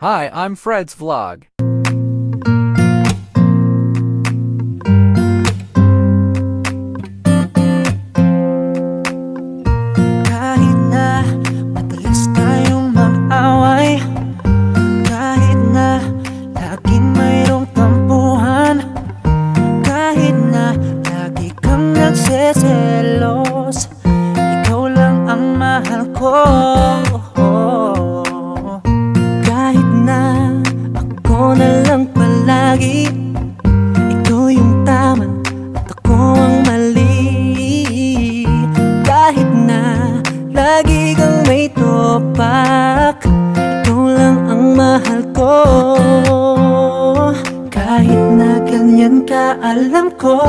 Hi, I'm Fred's Vlog. Kahit na madalas tayong mag-away Kahit na laging mayroong tampuhan Kahit na lagi kang nagseselos Ikaw lang ang mahal ko Alam ko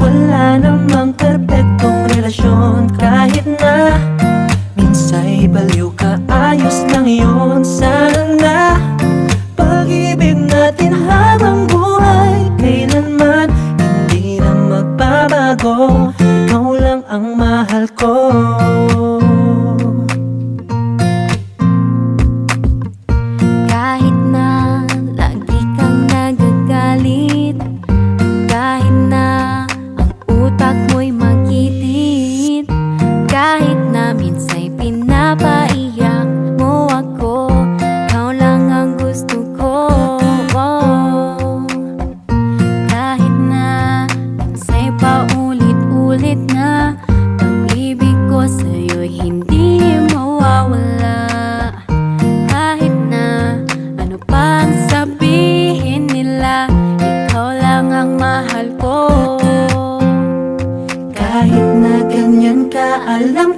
Wala namang perfectong relasyon. Kahit na Minsa'y baliw ka Ayos lang yun. Sana Pag-ibig natin habang buhay. Kailanman Hindi na magbabago. Ikaw lang ang mahal Al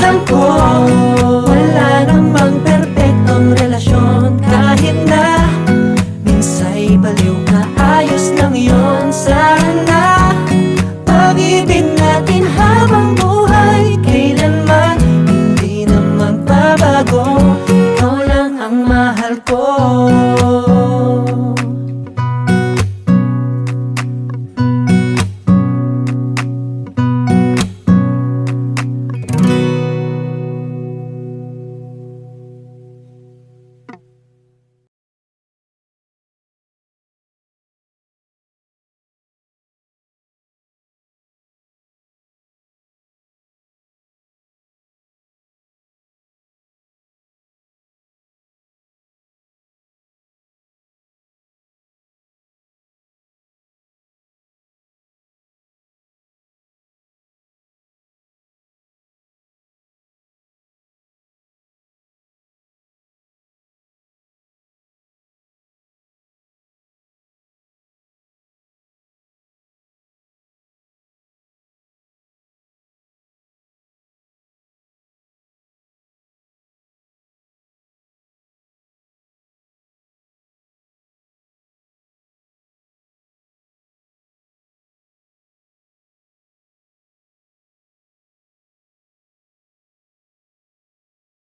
ramdam ko Wala namang perfectong relasyon. Kahit na minsay baliw ka Ayos lang yon sana Pag-ibig natin habang buhay Kailanman hindi na magbabago